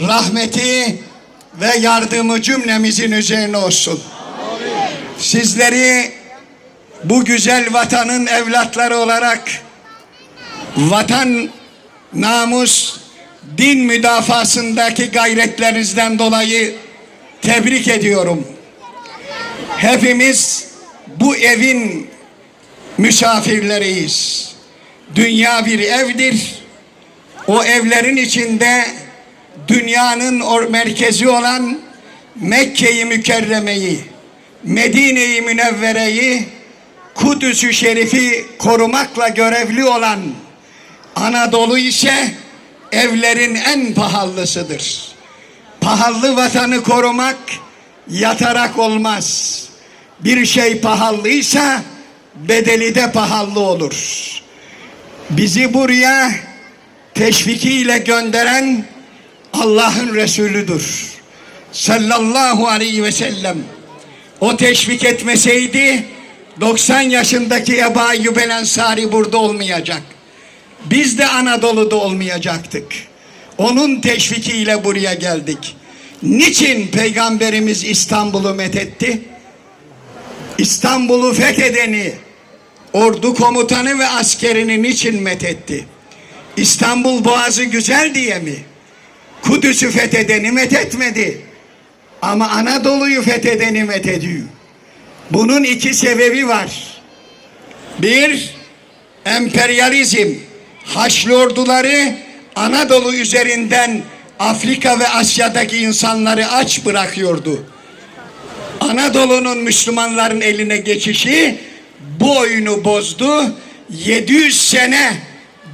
rahmeti ve yardımı cümlemizin üzerine olsun. Sizleri bu güzel vatanın evlatları olarak vatan namus din müdafasındaki gayretlerinizden dolayı tebrik ediyorum. Hepimiz bu evin misafirleriyiz. Dünya bir evdir. O evlerin içinde dünyanın or- merkezi olan Mekke'yi Mükerreme'yi, Medine'yi Münevvere'yi, Kudüs-ü Şerif'i korumakla görevli olan Anadolu ise evlerin en pahalısıdır. Pahalı vatanı korumak yatarak olmaz. Bir şey pahalıysa bedeli de pahalı olur. Bizi buraya teşvikiyle gönderen Allah'ın Resulüdür. Sallallahu aleyhi ve sellem. O teşvik etmeseydi 90 yaşındaki Ebu Ayyub el Ensari burada olmayacak. Biz de Anadolu'da olmayacaktık. Onun teşvikiyle buraya geldik. Niçin Peygamberimiz İstanbul'u methetti? İstanbul'u fethedeni, ordu komutanı ve askerini niçin methetti? İstanbul Boğazı güzel diye mi? Kudüs'ü fethedeni methetmedi. Ama Anadolu'yu fethedeni methediyor. Bunun iki sebebi var. Bir, emperyalizm. Haçlı orduları Anadolu üzerinden Afrika ve Asya'daki insanları aç bırakıyordu. Anadolu'nun Müslümanların eline geçişi bu oyunu bozdu. 700 sene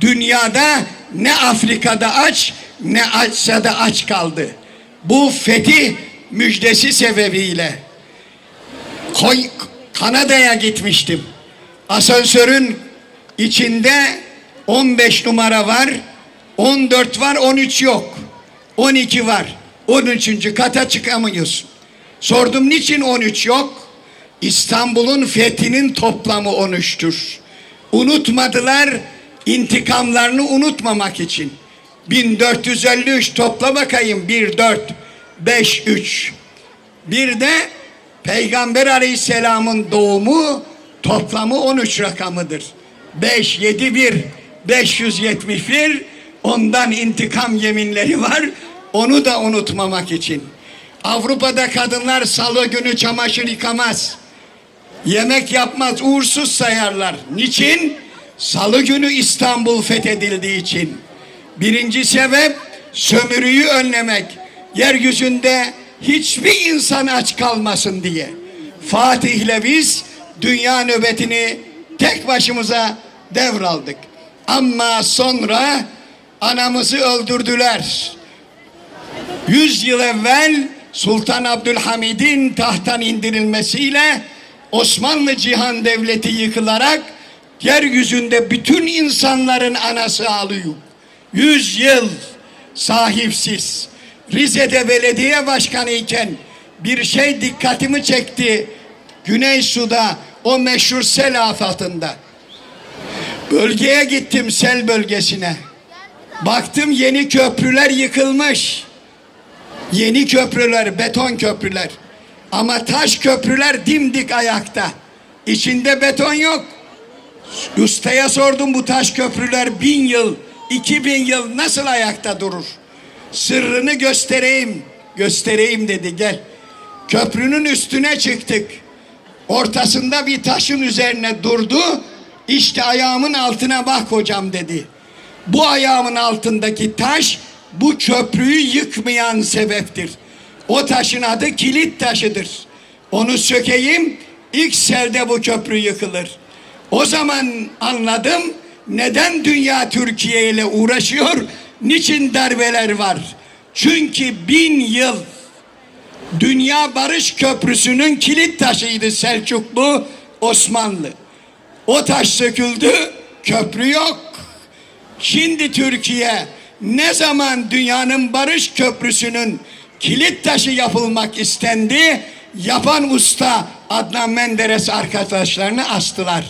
dünyada ne Afrika'da aç ne Asya'da aç kaldı. Bu fetih müjdesi sebebiyle Kanada'ya gitmiştim. Asansörün içinde 15 numara var, 14 var, 13 yok. 12 var. 13. kata çıkamıyorsun. Sordum niçin 13 yok? İstanbul'un fethinin toplamı 13'tür. Unutmadılar intikamlarını unutmamak için. 1453 topla bakayım 1 4 5 3. Bir de Peygamber Aleyhisselam'ın doğumu toplamı 13 rakamıdır. 5 7 1 571 ondan intikam yeminleri var. Onu da unutmamak için. Avrupa'da kadınlar salı günü çamaşır yıkamaz. Yemek yapmaz, uğursuz sayarlar. Niçin? Salı günü İstanbul fethedildiği için. Birinci sebep sömürüyü önlemek. Yeryüzünde hiçbir insan aç kalmasın diye. Fatih'le biz dünya nöbetini tek başımıza devraldık. Ama sonra anamızı öldürdüler. Yüz yıl evvel Sultan Abdülhamid'in tahttan indirilmesiyle Osmanlı Cihan Devleti yıkılarak yeryüzünde bütün insanların anası ağlıyor. Yüz yıl sahipsiz. Rize'de belediye başkanı iken bir şey dikkatimi çekti. Güney Su'da o meşhur sel afatında. Bölgeye gittim sel bölgesine. Baktım yeni köprüler yıkılmış. Yeni köprüler, beton köprüler. Ama taş köprüler dimdik ayakta. İçinde beton yok. Ustaya sordum bu taş köprüler bin yıl, iki bin yıl nasıl ayakta durur? Sırrını göstereyim, göstereyim dedi gel. Köprünün üstüne çıktık. Ortasında bir taşın üzerine durdu. İşte ayağımın altına bak hocam dedi. Bu ayağımın altındaki taş bu köprüyü yıkmayan sebeptir. O taşın adı kilit taşıdır. Onu sökeyim ilk selde bu köprü yıkılır. O zaman anladım neden dünya Türkiye ile uğraşıyor, niçin darbeler var. Çünkü bin yıl Dünya Barış Köprüsü'nün kilit taşıydı Selçuklu Osmanlı. O taş söküldü, köprü yok. Şimdi Türkiye ne zaman dünyanın barış köprüsünün kilit taşı yapılmak istendi, yapan usta Adnan Menderes arkadaşlarını astılar.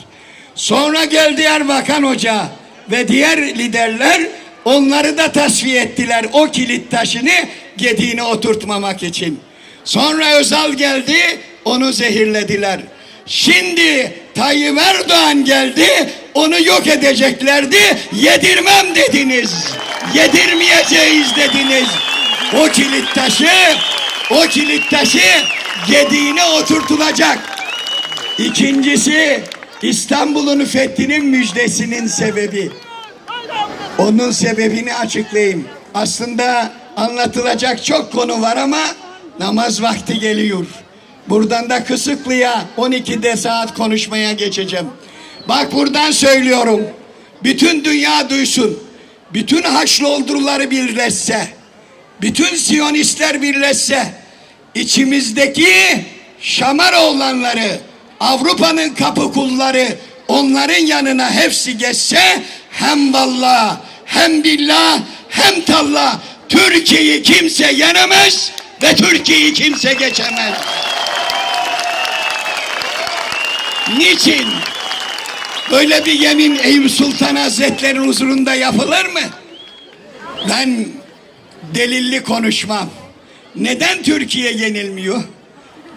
Sonra geldi Erbakan Hoca ve diğer liderler Onları da tasfiye ettiler o kilit taşını gediğine oturtmamak için. Sonra Özal geldi onu zehirlediler. Şimdi Tayyip Erdoğan geldi onu yok edeceklerdi yedirmem dediniz. Yedirmeyeceğiz dediniz. O kilit taşı o kilit taşı gediğine oturtulacak. İkincisi İstanbul'un fethinin müjdesinin sebebi. Onun sebebini açıklayayım. Aslında anlatılacak çok konu var ama namaz vakti geliyor. Buradan da Kısıklı'ya 12'de saat konuşmaya geçeceğim. Bak buradan söylüyorum. Bütün dünya duysun. Bütün Haçlı orduları birleşse, bütün Siyonistler birleşse, içimizdeki Şamaroğlanları, Avrupa'nın kapı kulları, onların yanına hepsi geçse, hem vallah, hem billah, hem tallah, Türkiye'yi kimse yenemez ve Türkiye'yi kimse geçemez. Niçin? Böyle bir yemin Eyüp Sultan Hazretleri'nin huzurunda yapılır mı? Ben delilli konuşmam. Neden Türkiye yenilmiyor?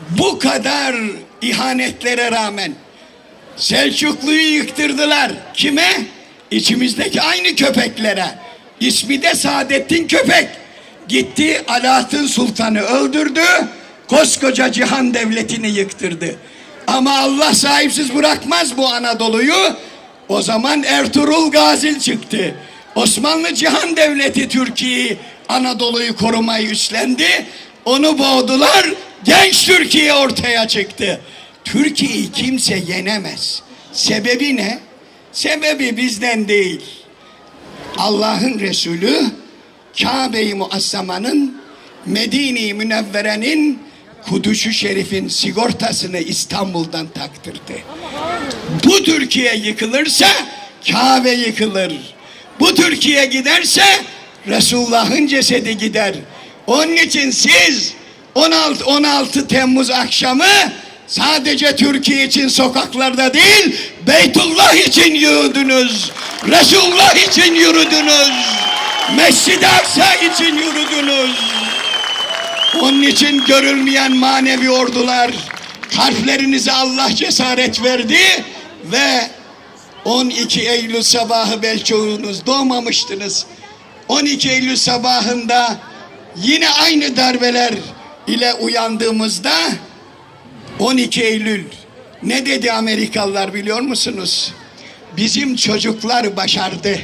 Bu kadar ihanetlere rağmen Selçuklu'yu yıktırdılar. Kime? İçimizdeki aynı köpeklere. İsmi de Saadettin Köpek. Gitti Alaaddin Sultan'ı öldürdü. Koskoca cihan devletini yıktırdı. Ama Allah sahipsiz bırakmaz bu Anadolu'yu. O zaman Ertuğrul Gazil çıktı. Osmanlı Cihan Devleti Türkiye'yi Anadolu'yu korumayı üstlendi. Onu boğdular. Genç Türkiye ortaya çıktı. Türkiye'yi kimse yenemez. Sebebi ne? Sebebi bizden değil. Allah'ın Resulü Kabe-i Muassama'nın Medine-i Münevvere'nin Kudüs-ü Şerif'in sigortasını İstanbul'dan taktırdı. Bu Türkiye yıkılırsa Kabe yıkılır. Bu Türkiye giderse Resulullah'ın cesedi gider. Onun için siz 16 16 Temmuz akşamı sadece Türkiye için sokaklarda değil Beytullah için yürüdünüz. Resulullah için yürüdünüz. Mescid-i Aksa için yürüdünüz. Onun için görülmeyen manevi ordular kalplerinize Allah cesaret verdi ve 12 Eylül sabahı belçoğunuz doğmamıştınız. 12 Eylül sabahında yine aynı darbeler ile uyandığımızda 12 Eylül ne dedi Amerikalılar biliyor musunuz? Bizim çocuklar başardı.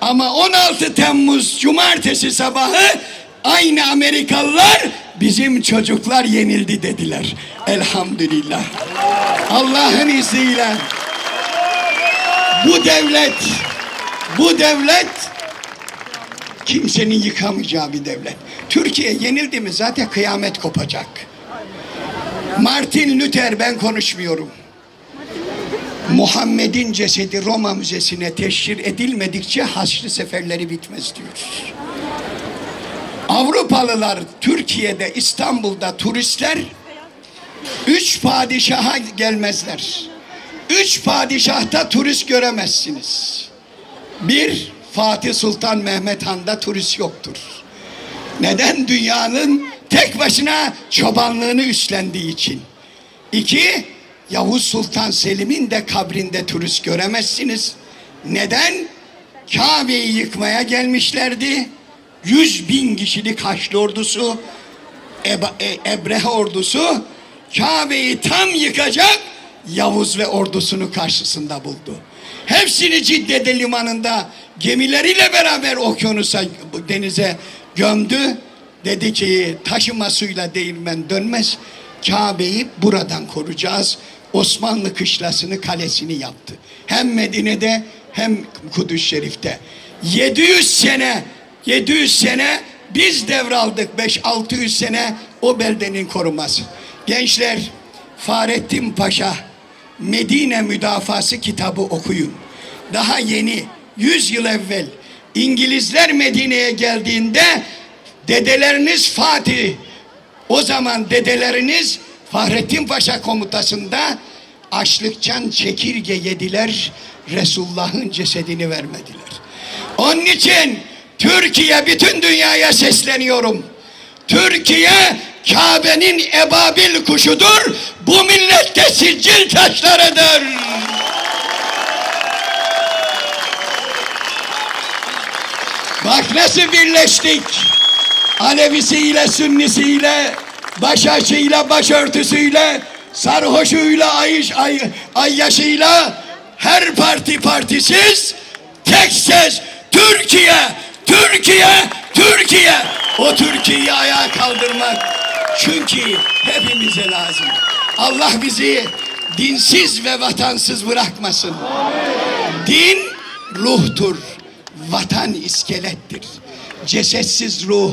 Ama 16 Temmuz Cumartesi sabahı aynı Amerikalılar bizim çocuklar yenildi dediler. Elhamdülillah. Allah'ın izniyle bu devlet bu devlet kimsenin yıkamayacağı bir devlet. Türkiye yenildi mi zaten kıyamet kopacak. Martin Luther ben konuşmuyorum. Muhammed'in cesedi Roma Müzesi'ne teşhir edilmedikçe Haçlı seferleri bitmez diyor. Avrupalılar Türkiye'de İstanbul'da turistler üç padişaha gelmezler. Üç padişahta turist göremezsiniz. Bir Fatih Sultan Mehmet Han'da turist yoktur. Neden? Dünyanın tek başına çobanlığını üstlendiği için. İki, Yavuz Sultan Selim'in de kabrinde turist göremezsiniz. Neden? Kabe'yi yıkmaya gelmişlerdi. Yüz bin kişilik Haçlı ordusu, Eba, e, Ebrehe ordusu Kabe'yi tam yıkacak Yavuz ve ordusunu karşısında buldu. Hepsini Cidde'de limanında gemileriyle beraber okyanusa, denize gömdü. Dedi ki taşıma suyla değirmen dönmez. Kabe'yi buradan koruyacağız. Osmanlı kışlasını kalesini yaptı. Hem Medine'de hem Kudüs Şerif'te. 700 sene 700 sene biz devraldık 5-600 sene o beldenin koruması. Gençler Fahrettin Paşa Medine Müdafası kitabı okuyun. Daha yeni 100 yıl evvel İngilizler Medine'ye geldiğinde dedeleriniz Fatih o zaman dedeleriniz Fahrettin Paşa komutasında açlıktan çekirge yediler. Resulullah'ın cesedini vermediler. Onun için Türkiye bütün dünyaya sesleniyorum. Türkiye Kabe'nin ebabil kuşudur. Bu millette sicil taşlarıdır. Bak nasıl birleştik. Alevisiyle, Sünnisiyle, başaçıyla, başörtüsüyle, sarhoşuyla, ayış, ay, ayyaşıyla, her parti partisiz, tek ses, Türkiye, Türkiye, Türkiye. O Türkiye'yi ayağa kaldırmak çünkü hepimize lazım. Allah bizi dinsiz ve vatansız bırakmasın. Din ruhtur, vatan iskelettir. Cesetsiz ruh,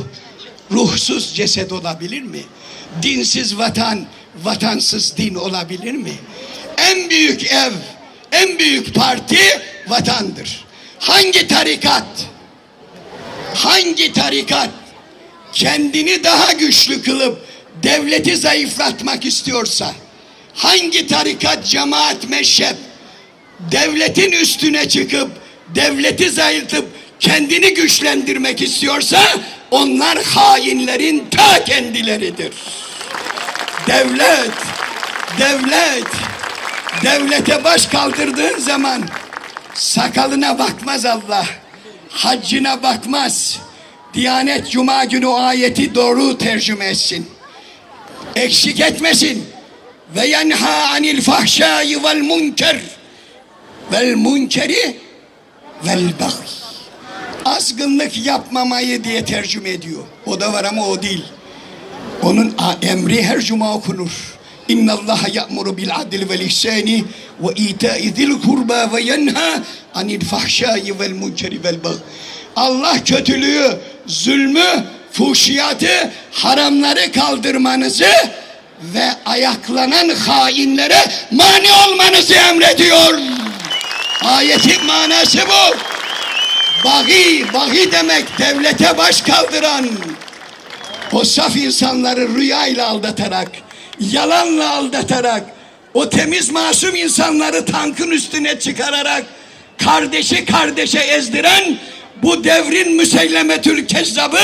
ruhsuz ceset olabilir mi? Dinsiz vatan, vatansız din olabilir mi? En büyük ev, en büyük parti vatandır. Hangi tarikat, hangi tarikat kendini daha güçlü kılıp devleti zayıflatmak istiyorsa, hangi tarikat, cemaat, meşrep devletin üstüne çıkıp devleti zayıflatıp kendini güçlendirmek istiyorsa onlar hainlerin ta kendileridir. Devlet, devlet, devlete baş kaldırdığın zaman sakalına bakmaz Allah, haccına bakmaz. Diyanet Cuma günü ayeti doğru tercüme etsin. Eksik etmesin. Ve yenha anil fahşai vel munker vel munkeri vel baghi. Azgınlık yapmamayı diye tercüme ediyor. O da var ama o değil. Onun emri her cuma okunur. İnna Allah ya'muru bil adli vel ihsani ve ita'i zil kurba ve yenha anil fahşai vel munkeri vel baghi. Allah kötülüğü, zulmü, fuhşiyatı, haramları kaldırmanızı ve ayaklanan hainlere mani olmanızı emrediyor. Ayetin manası bu. Bahi, bahi demek devlete baş kaldıran, o saf insanları rüyayla aldatarak, yalanla aldatarak, o temiz masum insanları tankın üstüne çıkararak, kardeşi kardeşe ezdiren bu devrin müsellemetül kezzabı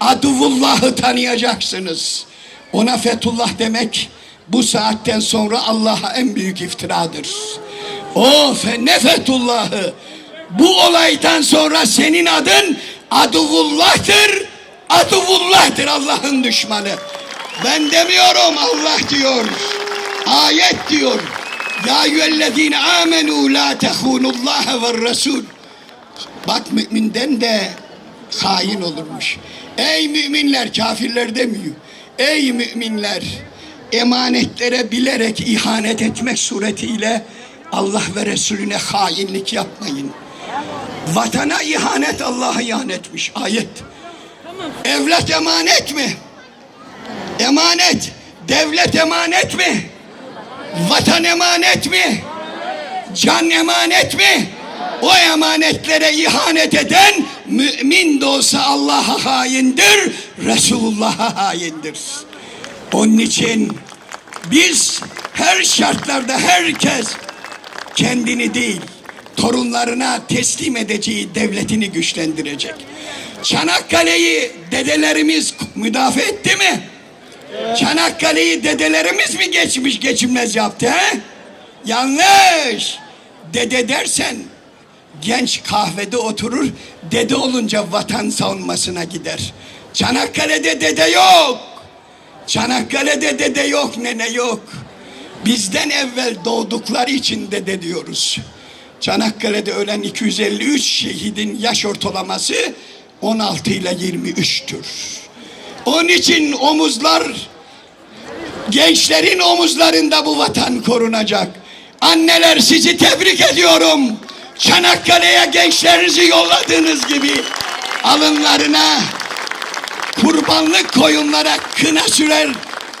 aduvullahı tanıyacaksınız. Ona Fethullah demek bu saatten sonra Allah'a en büyük iftiradır. O ne Fethullah'ı bu olaydan sonra senin adın aduvullah'tır. Aduvullah'tır Allah'ın düşmanı. Ben demiyorum Allah diyor. Ayet diyor. Ya eyyühellezine amenu la tehunullaha ve resul. Bak müminden de hain olurmuş. Ey müminler kafirler demiyor. Ey müminler emanetlere bilerek ihanet etmek suretiyle Allah ve Resulüne hainlik yapmayın. Vatana ihanet Allah'a ihanetmiş ayet. Evlat emanet mi? Emanet. Devlet emanet mi? Vatan emanet mi? Can emanet mi? O emanetlere ihanet eden mümin de olsa Allah'a haindir, Resulullah'a haindir. Onun için biz her şartlarda herkes kendini değil, torunlarına teslim edeceği devletini güçlendirecek. Çanakkale'yi dedelerimiz müdafaa etti mi? Çanakkale'yi dedelerimiz mi geçmiş geçilmez yaptı he? Yanlış. Dede dersen genç kahvede oturur, dede olunca vatan savunmasına gider. Çanakkale'de dede yok. Çanakkale'de dede yok, nene yok. Bizden evvel doğdukları için dede diyoruz. Çanakkale'de ölen 253 şehidin yaş ortalaması 16 ile 23'tür. Onun için omuzlar gençlerin omuzlarında bu vatan korunacak. Anneler sizi tebrik ediyorum. Çanakkale'ye gençlerinizi yolladığınız gibi alınlarına kurbanlık koyunlara kına sürer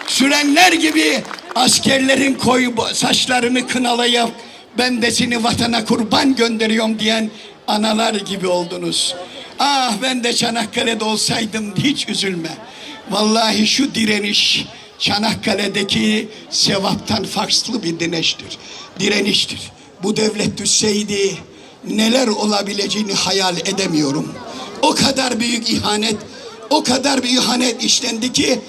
sürenler gibi askerlerin koyu saçlarını kınalayıp ben de seni vatana kurban gönderiyorum diyen analar gibi oldunuz. Ah ben de Çanakkale'de olsaydım hiç üzülme. Vallahi şu direniş Çanakkale'deki sevaptan farklı bir direniştir. Direniştir. Bu devlet düşseydi neler olabileceğini hayal edemiyorum. O kadar büyük ihanet, o kadar bir ihanet işlendi ki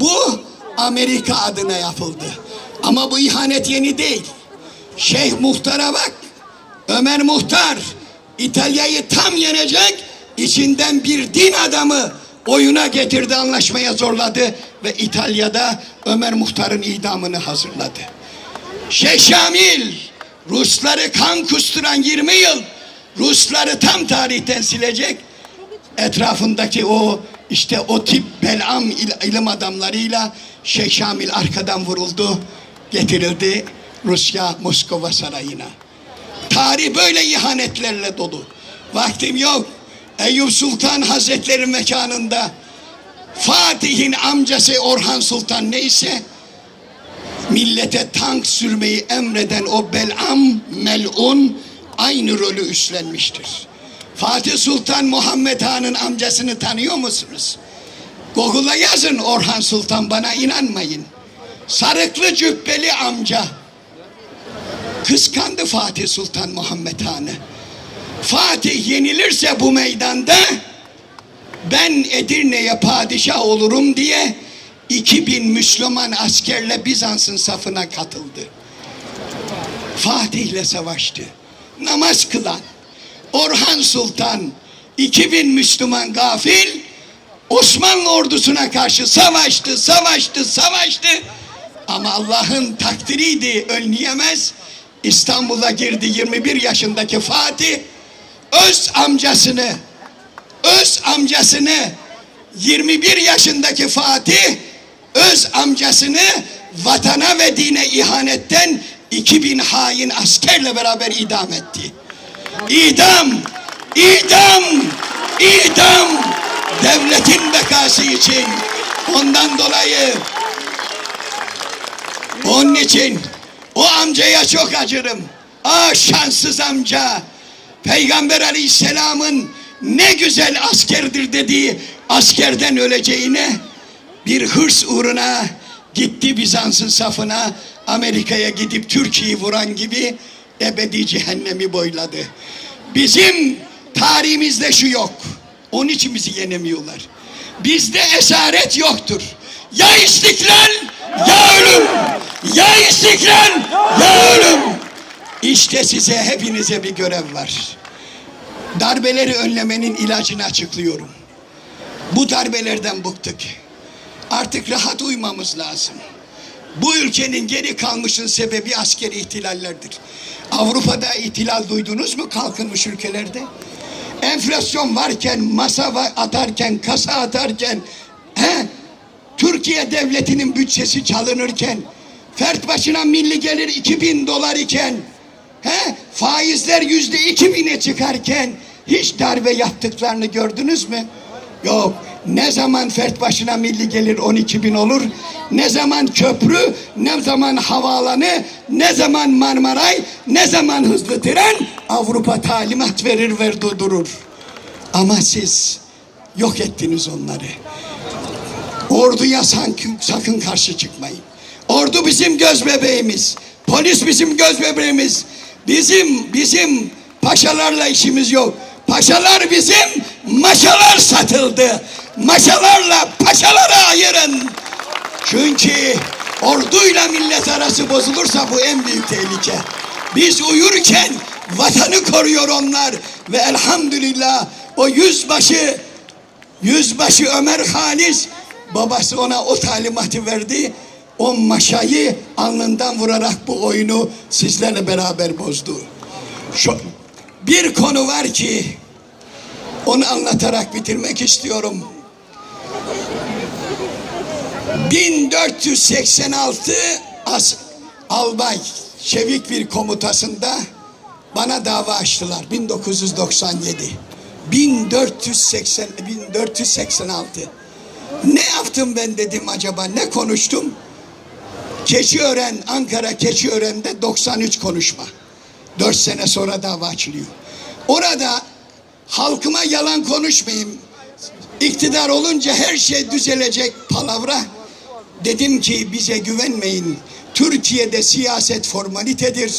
bu Amerika adına yapıldı. Ama bu ihanet yeni değil. Şeyh Muhtar'a bak. Ömer Muhtar İtalya'yı tam yenecek. içinden bir din adamı oyuna getirdi, anlaşmaya zorladı ve İtalya'da Ömer Muhtar'ın idamını hazırladı. Şeyh Şamil Rusları kan kusturan 20 yıl Rusları tam tarihten silecek etrafındaki o işte o tip belam il- ilim adamlarıyla Şeyh Şamil arkadan vuruldu getirildi Rusya Moskova sarayına. Tarih böyle ihanetlerle dolu. Vaktim yok. Eyüp Sultan Hazretleri mekanında Fatih'in amcası Orhan Sultan neyse millete tank sürmeyi emreden o Belam melun aynı rolü üstlenmiştir. Fatih Sultan Muhammed Han'ın amcasını tanıyor musunuz? Google'a yazın Orhan Sultan bana inanmayın. Sarıklı cübbeli amca kıskandı Fatih Sultan Muhammed Han'ı. Fatih yenilirse bu meydanda ben Edirne'ye padişah olurum diye 2000 Müslüman askerle Bizans'ın safına katıldı. Fatih'le savaştı. Namaz kılan Orhan Sultan 2000 Müslüman gafil Osmanlı ordusuna karşı savaştı, savaştı, savaştı. Ama Allah'ın takdiriydi, önleyemez. İstanbul'a girdi 21 yaşındaki Fatih. Öz amcasını, öz amcasını 21 yaşındaki Fatih öz amcasını vatana ve dine ihanetten 2000 hain askerle beraber idam etti. İdam, idam, idam devletin bekası için. Ondan dolayı onun için o amcaya çok acırım. Ah şanssız amca. Peygamber aleyhisselamın ne güzel askerdir dediği askerden öleceğine bir hırs uğruna gitti Bizans'ın safına Amerika'ya gidip Türkiye'yi vuran gibi ebedi cehennemi boyladı. Bizim tarihimizde şu yok. Onun için bizi yenemiyorlar. Bizde esaret yoktur. Ya istiklal ya ölüm. Ya istiklal ya ölüm. İşte size hepinize bir görev var. Darbeleri önlemenin ilacını açıklıyorum. Bu darbelerden bıktık. Artık rahat uyumamız lazım. Bu ülkenin geri kalmışın sebebi askeri ihtilallerdir. Avrupa'da ihtilal duydunuz mu kalkınmış ülkelerde? Enflasyon varken, masa atarken, kasa atarken, he? Türkiye devletinin bütçesi çalınırken, fert başına milli gelir 2000 dolar iken, he? faizler yüzde 2000'e çıkarken hiç darbe yaptıklarını gördünüz mü? Yok. Ne zaman fert başına milli gelir 12 bin olur, ne zaman köprü, ne zaman havaalanı, ne zaman Marmaray, ne zaman hızlı tren Avrupa talimat verir ver durur. Ama siz yok ettiniz onları. Orduya sakın, sakın karşı çıkmayın. Ordu bizim göz bebeğimiz. Polis bizim göz bebeğimiz. Bizim bizim paşalarla işimiz yok. Paşalar bizim, maşalar satıldı. Maşalarla paşaları ayırın. Çünkü orduyla millet arası bozulursa bu en büyük tehlike. Biz uyurken vatanı koruyor onlar ve elhamdülillah o yüzbaşı Yüzbaşı Ömer Halis babası ona o talimatı verdi. O maşayı alnından vurarak bu oyunu sizlerle beraber bozdu. Şu bir konu var ki onu anlatarak bitirmek istiyorum. 1486 as albay çevik bir komutasında bana dava açtılar 1997. 1480 1486. Ne yaptım ben dedim acaba? Ne konuştum? Keçiören, Ankara Keçiören'de 93 konuşma. 4 sene sonra dava açılıyor. Orada halkıma yalan konuşmayayım. İktidar olunca her şey düzelecek palavra. Dedim ki bize güvenmeyin. Türkiye'de siyaset formalitedir.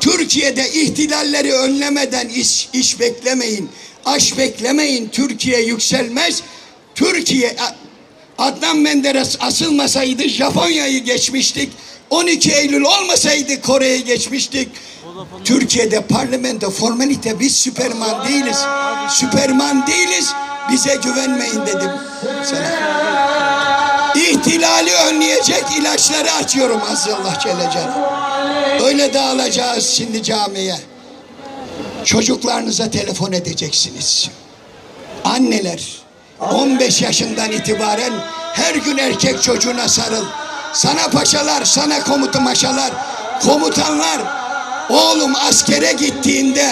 Türkiye'de ihtilalleri önlemeden iş, iş beklemeyin. Aş beklemeyin. Türkiye yükselmez. Türkiye Adnan Menderes asılmasaydı Japonya'yı geçmiştik. 12 Eylül olmasaydı Kore'yi geçmiştik. Türkiye'de parlamento formalite biz süperman değiliz. Süperman değiliz. Bize güvenmeyin dedim sana. İhtilali önleyecek ilaçları açıyorum Aziz Allah Celle Celaluhu. Öyle dağılacağız şimdi camiye. Çocuklarınıza telefon edeceksiniz. Anneler 15 yaşından itibaren her gün erkek çocuğuna sarıl. Sana paşalar, sana komutu maşalar, komutanlar oğlum askere gittiğinde,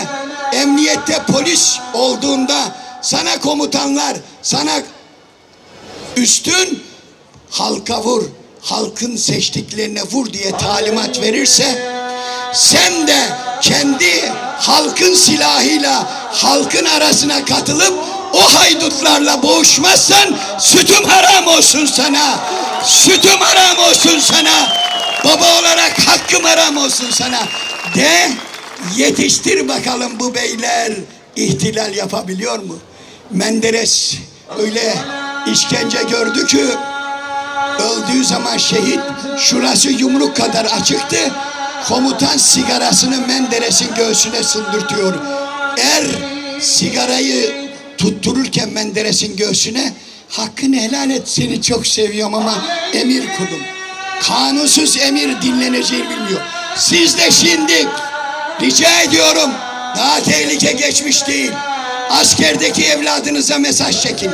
emniyette polis olduğunda sana komutanlar, sana üstün halka vur, halkın seçtiklerine vur diye talimat verirse sen de kendi halkın silahıyla halkın arasına katılıp o haydutlarla boğuşmazsan sütüm haram olsun sana. Sütüm haram olsun sana. Baba olarak hakkım haram olsun sana. De yetiştir bakalım bu beyler ihtilal yapabiliyor mu? Menderes öyle işkence gördü ki öldüğü zaman şehit şurası yumruk kadar açıktı. Komutan sigarasını Menderes'in göğsüne sındırtıyor. Er sigarayı tuttururken Menderes'in göğsüne hakkını helal et seni çok seviyorum ama emir kulum. Kanunsuz emir dinleneceğini bilmiyor. Siz de şimdi rica ediyorum daha tehlike geçmiş değil. Askerdeki evladınıza mesaj çekin.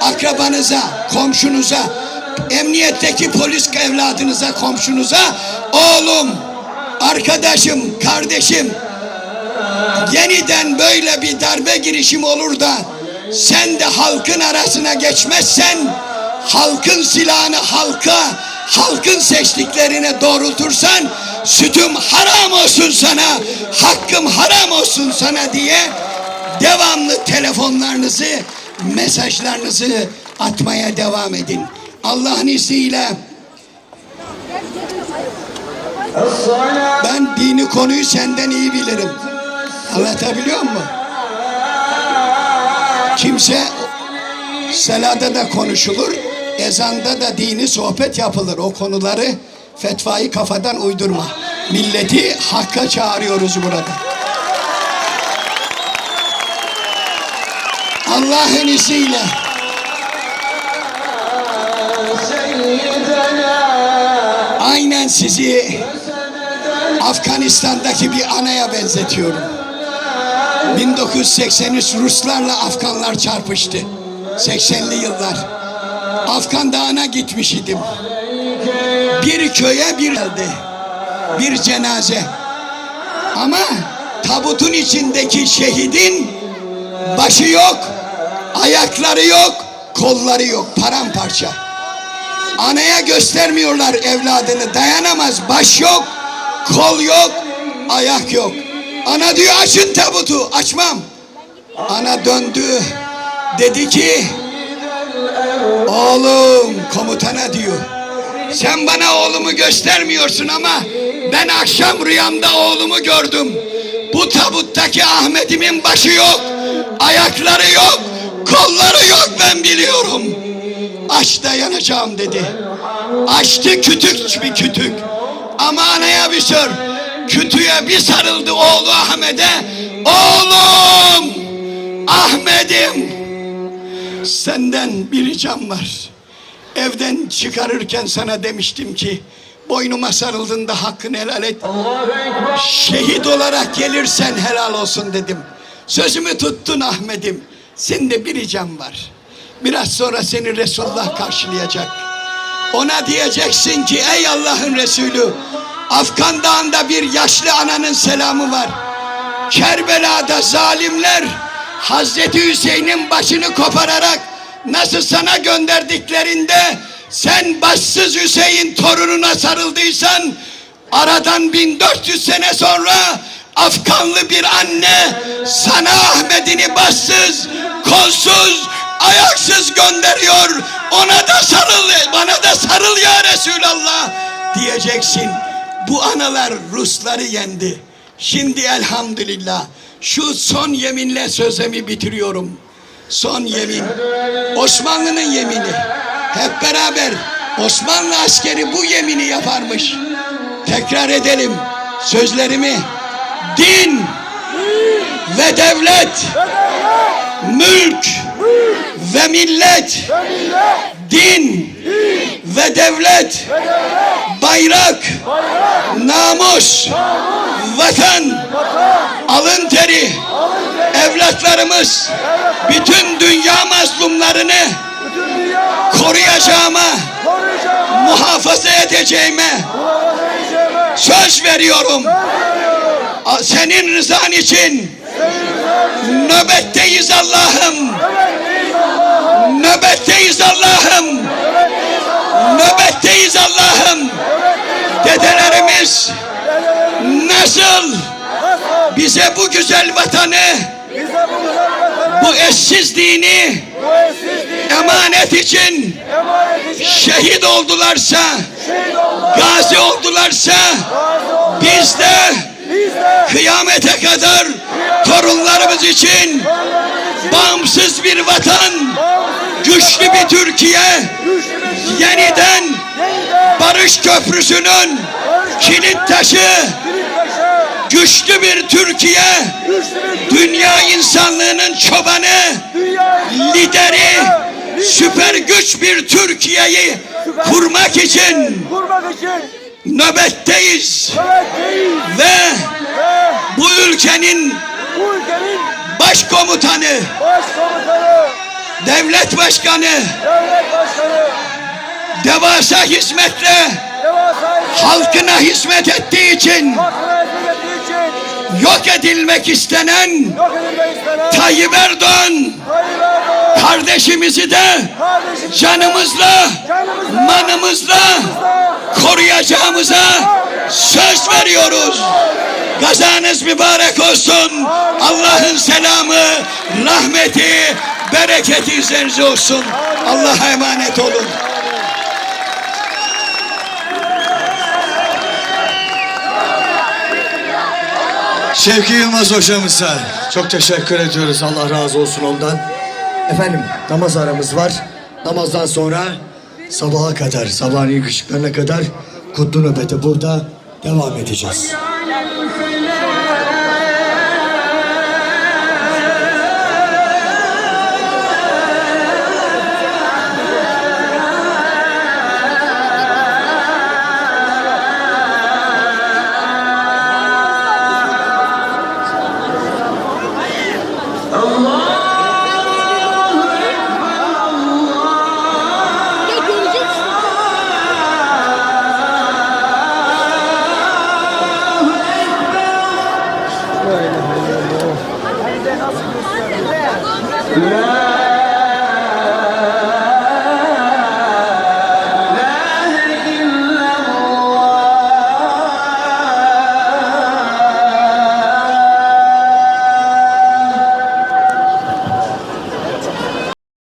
Akrabanıza, komşunuza, emniyetteki polis evladınıza, komşunuza oğlum, arkadaşım, kardeşim yeniden böyle bir darbe girişim olur da sen de halkın arasına geçmezsen halkın silahını halka halkın seçtiklerine doğrultursan sütüm haram olsun sana hakkım haram olsun sana diye devamlı telefonlarınızı mesajlarınızı atmaya devam edin. Allah'ın izniyle ben dini konuyu senden iyi bilirim. Anlatabiliyor muyum? Kimse selada da konuşulur, ezanda da dini sohbet yapılır. O konuları fetvayı kafadan uydurma. Milleti hakka çağırıyoruz burada. Allah'ın izniyle aynen sizi Afganistan'daki bir anaya benzetiyorum. 1983 Ruslarla Afganlar çarpıştı. 80'li yıllar. Afgan Dağı'na gitmiş idim. Bir köye bir geldi. Bir cenaze. Ama tabutun içindeki şehidin başı yok, ayakları yok, kolları yok, paramparça. Anaya göstermiyorlar evladını, dayanamaz, baş yok, kol yok, ayak yok. Ana diyor açın tabutu, açmam. Ana döndü, dedi ki, oğlum komutana diyor. Sen bana oğlumu göstermiyorsun ama ben akşam rüyamda oğlumu gördüm. Bu tabuttaki Ahmet'imin başı yok, ayakları yok, kolları yok ben biliyorum. Aç dayanacağım dedi. Açtı kütük bir kütük. Ama anaya bir sor. Kütüğe bir sarıldı oğlu Ahmet'e. Oğlum! Ahmet'im! Senden bir ricam var. Evden çıkarırken sana demiştim ki boynuma sarıldığında hakkını helal et. Şehit olarak gelirsen helal olsun dedim. Sözümü tuttun Ahmet'im. Sende bir ricam var. Biraz sonra seni Resulullah karşılayacak. Ona diyeceksin ki ey Allah'ın Resulü Afgan Dağı'nda bir yaşlı ananın selamı var. Kerbela'da zalimler Hazreti Hüseyin'in başını kopararak nasıl sana gönderdiklerinde sen başsız Hüseyin torununa sarıldıysan aradan 1400 sene sonra Afganlı bir anne sana Ahmet'ini başsız, kolsuz, ayaksız gönderiyor. Ona da sarıl, bana da sarıl ya Resulallah diyeceksin. Bu analar Rusları yendi. Şimdi elhamdülillah şu son yeminle sözümü bitiriyorum. Son yemin. Osmanlı'nın yemini. Hep beraber Osmanlı askeri bu yemini yaparmış. Tekrar edelim sözlerimi. Din ve devlet, mülk ve millet, din. Ve devlet, bayrak, namus, vatan, alın teri, evlatlarımız, bütün dünya mazlumlarını koruyacağıma, muhafaza edeceğime söz veriyorum. A- Senin rızan için nöbetteyiz Allah'ım. Nöbetteyiz Allah'ım. Nöbetteyiz Allah'ım. Dedelerimiz nasıl bize bu güzel vatanı, bu eşsiz dini emanet için şehit oldularsa, gazi oldularsa Biz de kıyamete kadar torunlarımız için bağımsız bir vatan, güçlü bir Türkiye, yeniden barış köprüsünün kilit taşı, güçlü bir Türkiye, dünya insanlığının çobanı, lideri, süper güç bir Türkiye'yi kurmak için nöbetteyiz. Nöbetteyiz. Ve ve bu ülkenin bu ülkenin başkomutanı, başkomutanı, devlet başkanı devlet başkanı, devasa hizmetle devasa halkına hizmet ettiği için halkına hizmet ettiği için yok edilmek istenen yok edilmek istenen Tayyip Erdoğan. Tayyip Erdoğan. Kardeşimizi de kardeşimiz canımızla, canımızla manımızla koruyacağımıza söz veriyoruz. Gazanız mübarek olsun. Allah'ın selamı, rahmeti, bereketi üzerinize olsun. Allah'a emanet olun. Şevki Yılmaz hocamıza çok teşekkür ediyoruz. Allah razı olsun ondan. Efendim namaz aramız var. Namazdan sonra sabaha kadar, sabahın ilk ışıklarına kadar kutlu nöbete burada devam edeceğiz.